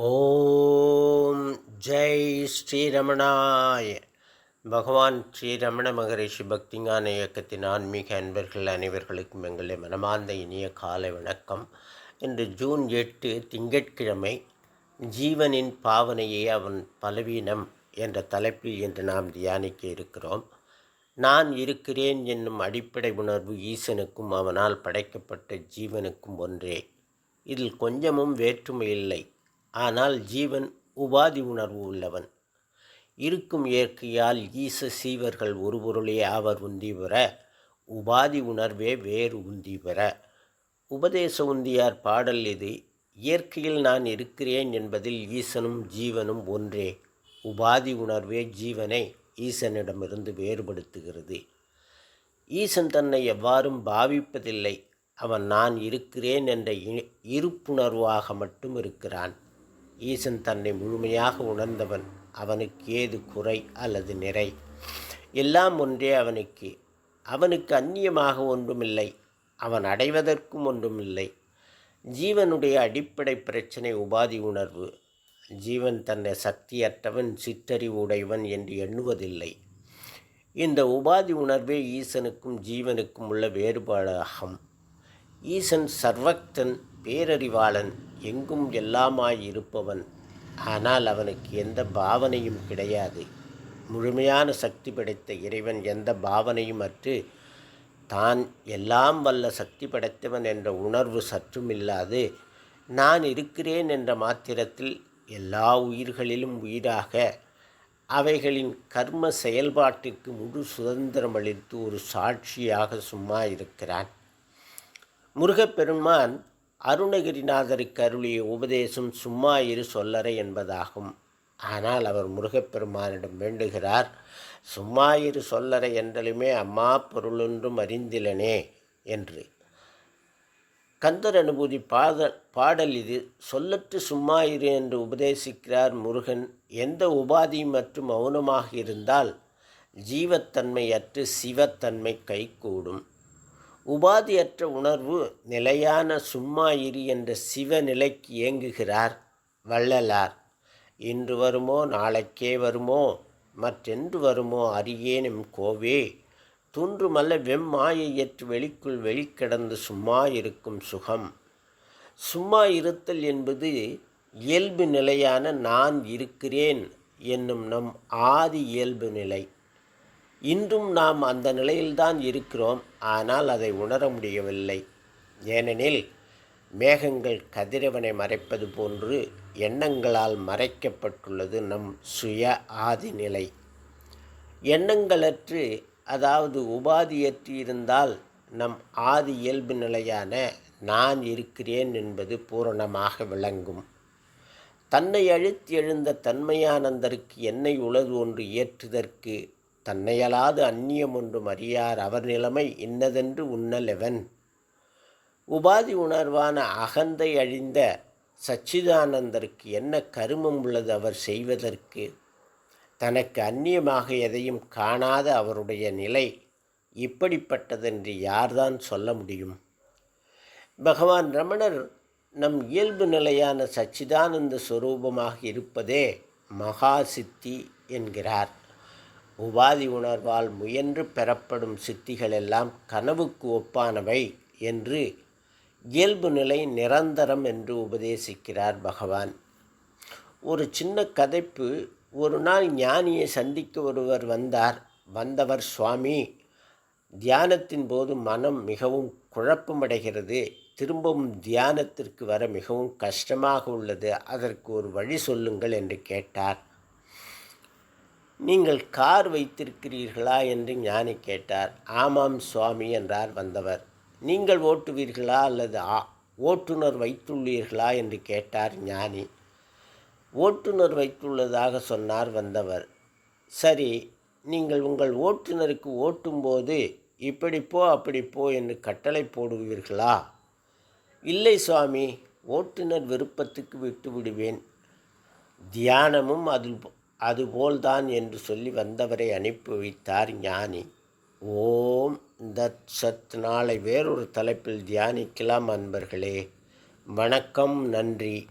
ஓம் ஜெய் ஸ்ரீரமணாய். பகவான் ஸ்ரீரமண மகரிஷி பக்திஞான இயக்கத்தின் ஆன்மீக அன்பர்கள் அனைவர்களுக்கும் எங்களை மனமார்ந்த இனிய காலை வணக்கம். இன்று ஜூன் எட்டு திங்கட்கிழமை ஜீவனின் பாவனையே அவன் பலவீனம் என்ற தலைப்பில் இன்று நாம் தியானிக்க இருக்கிறோம். நான் இருக்கிறேன் என்னும் அடிப்படை உணர்வு ஈசனுக்கும் அவனால் படைக்கப்பட்ட ஜீவனுக்கும் ஒன்றே. இதில் கொஞ்சமும் வேற்றுமை இல்லை. ஆனால் ஜீவன் உபாதி உணர்வு உள்ளவன். இருக்கும் இயற்கையால் ஈச சீவர்கள் ஒரு பொருளே அவர் உந்தி பெற உபாதி உணர்வே வேறு உந்தி பெற. உபதேச உந்தியார் பாடல் இது. இயற்கையில் நான் இருக்கிறேன் என்பதில் ஈசனும் ஜீவனும் ஒன்றே. உபாதி உணர்வே ஜீவனை ஈசனிடமிருந்து வேறுபடுத்துகிறது. ஈசன் தன்னை எவ்வாறும் பாவிப்பதில்லை. அவன் நான் இருக்கிறேன் என்ற இருப்புணர்வாக மட்டும் இருக்கிறான். ஈசன் தன்னை முழுமையாக உணர்ந்தவன். அவனுக்கு ஏது குறை அல்லது நிறை? எல்லாம் ஒன்றே அவனுக்கு. அவனுக்கு அந்நியமாக ஒன்றுமில்லை. அவன் அடைவதற்கும் ஒன்றுமில்லை. ஜீவனுடைய அடிப்படை பிரச்சனை உபாதி உணர்வு. ஜீவன் தன்னை சக்தியற்றவன் சிற்றறிவு உடையவன் என்று எண்ணுவதில்லை. இந்த உபாதி உணர்வே ஈசனுக்கும் ஜீவனுக்கும் உள்ள வேறுபாடாகும். ஈசன் சர்வக்தன் பேரறிவாளன் எங்கும் எல்லாமாய் இருப்பவன் ஆனால் அவனுக்கு எந்த பாவனையும் கிடையாது. முழுமையான சக்தி படைத்த இறைவன் எந்த பாவனையும் அற்று தான் எல்லாம் வல்ல சக்தி படைத்தவன் என்ற உணர்வு சற்றும் இல்லாது நான் இருக்கிறேன் என்ற மாத்திரத்தில் எல்லா உயிர்களிலும் உயிராக அவைகளின் கர்ம செயல்பாட்டிற்கு முழு சுதந்திரம் அளித்து ஒரு சாட்சியாக சும்மா இருக்கிறான். முருகப்பெருமான் அருணகிரிநாதருக்கு அருளிய உபதேசம் சும்மா இரு சொல்லறை என்பதாகும். ஆனால் அவர் முருகப்பெருமானிடம் வேண்டுகிறார் சும்மா இரு சொல்லறை என்றலுமே அம்மா பொருளொன்றும் அறிந்திலனே என்று. கந்தர் அனுபூதி பாத பாடல் இது சொல்லற்று சும்மா இரு என்று உபதேசிக்கிறார் முருகன். எந்த உபாதி மற்றும் மௌனமாக இருந்தால் ஜீவத்தன்மையற்று சிவத்தன்மை கைகூடும். உபாதியற்ற உணர்வு நிலையான சும்மா இரு என்ற சிவநிலைக்கு இயங்குகிறார் வள்ளலார். இன்று வருமோ நாளைக்கே வருமோ மற்றென்று வருமோ அறியேனும் கோவே. துன்றுமல்ல வெம்மாயையற்று வெளிக்குள் வெளிக்கிடந்து சும்மா இருக்கும் சுகம். சும்மா இருத்தல் என்பது இயல்பு நிலையான நான் இருக்கிறேன் என்னும் நம் ஆதி இயல்பு நிலை. இன்றும் நாம் அந்த நிலையில்தான் இருக்கிறோம். ஆனால் அதை உணர முடியவில்லை. ஏனெனில் மேகங்கள் கதிரவனை மறைப்பது போன்று எண்ணங்களால் மறைக்கப்பட்டுள்ளது நம் சுய ஆதிநிலை. எண்ணங்களற்று அதாவது உபாதியற்று இருந்தால் நம் ஆதி இயல்பு நிலையான நான் இருக்கிறேன் என்பது பூரணமாக விளங்கும். தன்னை அழித்து எழுந்த தன்மையானந்தருக்கு என்னை உளது ஒன்று இயற்றுதற்கு தன்னையலாது அந்நியம் ஒன்றும் அறியார் அவர் நிலைமை இன்னதென்று உன்னலெவன் உபாதி உணர்வான அகந்தை அழிந்த சச்சிதானந்தருக்கு என்ன கருமம் உள்ளது அவர் செய்வதற்கு? தனக்கு அந்நியமாக எதையும் காணாத அவருடைய நிலை இப்படிப்பட்டதென்று யார்தான் சொல்ல முடியும்? பகவான் ரமணர் நம் இயல்பு நிலையான சச்சிதானந்த சுரூபமாக இருப்பதே மகா சித்தி என்கிறார். உபாதி உணர்வால் முயன்று பெறப்படும் சித்திகளெல்லாம் கனவுக்கு ஒப்பானவை என்று இயல்பு நிலை நிரந்தரம் என்று உபதேசிக்கிறார் பகவான். ஒரு சின்ன கதைப்பு ஒரு நாள் ஞானியை சந்திக்க ஒருவர் வந்தார். வந்தவர் சுவாமி தியானத்தின் போது மனம் மிகவும் குழப்பமடைகிறது. திரும்பவும் தியானத்திற்கு வர மிகவும் கஷ்டமாக உள்ளது. அதற்கு ஒரு வழி சொல்லுங்கள் என்று கேட்டார். நீங்கள் கார் வைத்திருக்கிறீர்களா என்று ஞானி கேட்டார். ஆமாம் சுவாமி என்றார் வந்தவர். நீங்கள் ஓட்டுவீர்களா அல்லது ஆ ஓட்டுநர் வைத்துள்ளீர்களா என்று கேட்டார் ஞானி. ஓட்டுநர் வைத்துள்ளதாக சொன்னார் வந்தவர். சரி நீங்கள் உங்கள் ஓட்டுநருக்கு ஓட்டும்போது இப்படி போ அப்படி போ என்று கட்டளை போடுவீர்களா? இல்லை சுவாமி ஓட்டுநர் விருப்பத்துக்கு விட்டு விடுவேன். தியானமும் அதில் அதுபோல்தான் என்று சொல்லி வந்தவரை அனுப்பி வைத்தார் ஞானி. ஓம் தத் சத் நாளை வேறொரு தலைப்பில் தியானிக்கலாம் அன்பர்களே. வணக்கம் நன்றி.